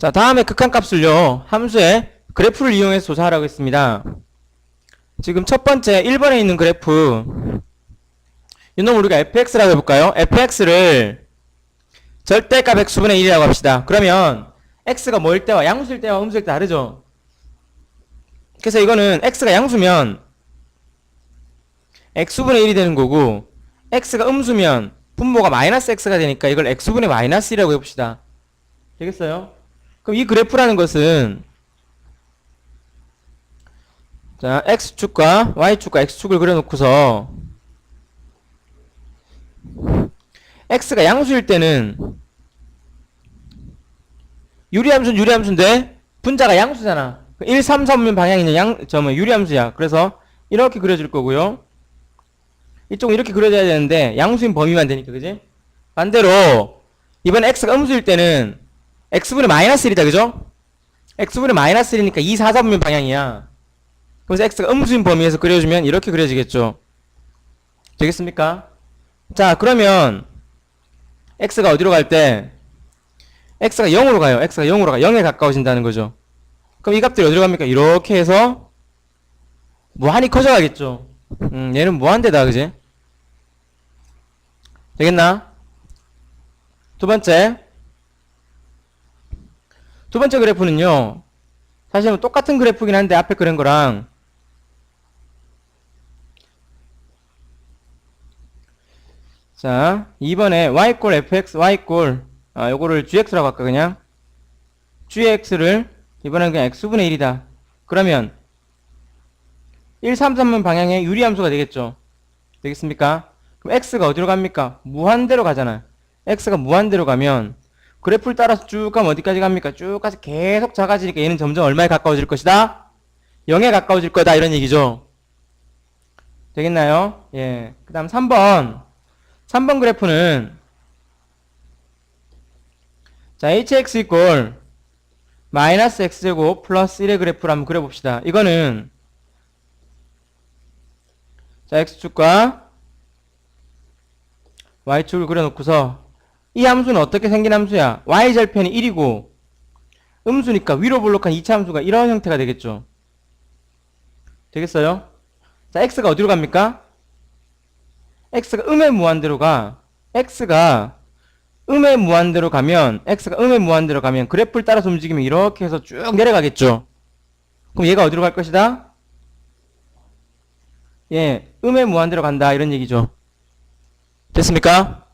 자, 다음에 극한값을요, 함수의 그래프를 이용해서 조사하라고 했습니다. 지금 첫 번째 1번에 있는 그래프, 이놈 우리가 fx라고 해볼까요? fx를 절대값 x분의 1이라고 합시다. 그러면 x가 뭐일 때와 양수일 때와 음수일 때 다르죠? 그래서 이거는 x가 양수면 x분의 1이 되는 거고 x가 음수면 분모가 마이너스 x가 되니까 이걸 x분의 마이너스 1이라고 해봅시다. 되겠어요? 그럼 이 그래프라는 것은 자 x축과 y축과 x축을 그려놓고서 x가 양수일 때는 유리함수는 유리함수인데 분자가 양수잖아. 1, 3, 3면 방향이 있는 양, 유리함수야. 그래서 이렇게 그려줄 거고요. 이쪽은 이렇게 그려져야 되는데 양수인 범위만 되니까 그지? 반대로 이번 x가 음수일 때는 x분의 마이너스 1이다 그죠? x분의 마이너스 1이니까 2, 4, 3면 방향이야. 그래서 x가 음수인 범위에서 그려주면 이렇게 그려지겠죠. 되겠습니까? 자 그러면 x가 어디로 갈 때 x가 0으로 가요. x가 0으로 가. 0에 가까워진다는 거죠. 그럼 이 값들이 어디로 갑니까? 이렇게 해서 무한히 커져가겠죠. 음, 얘는 무한대다, 그지? 되겠나? 두 번째. 두 번째 그래프는요. 사실은 똑같은 그래프긴 한데 앞에 그린 거랑 자, 2번에 y 꼴 fx, y 꼴 아, 요거를 gx라고 할까 그냥 gx를 이번엔 그냥 x분의 1이다. 그러면 1, 3, 3은 방향의 유리함수가 되겠죠. 되겠습니까? 그럼 x가 어디로 갑니까? 무한대로 가잖아요. x가 무한대로 가면 그래프를 따라서 쭉 가면 어디까지 갑니까? 쭉 가서 계속 작아지니까 얘는 점점 얼마에 가까워질 것이다? 0에 가까워질 거다 이런 얘기죠. 되겠나요? 예. 그 다음 3번 3번 그래프는 자 hx 이꼴 마이너스 x제곱 플러스 1의 그래프를 한번 그려봅시다. 이거는 자 x축과 y축을 그려놓고서 이 함수는 어떻게 생긴 함수야? y절편이 1이고 음수니까 위로 볼록한 2차 함수가 이런 형태가 되겠죠. 되겠어요? 자 x가 어디로 갑니까? x가 음의 무한대로 가. x가 음의 무한대로 가면 x가 음의 무한대로 가면 그래프를 따라서 움직이면 이렇게 해서 쭉 내려가겠죠. 그럼 얘가 어디로 갈 것이다? 예, 음의 무한대로 간다 이런 얘기죠. 됐습니까?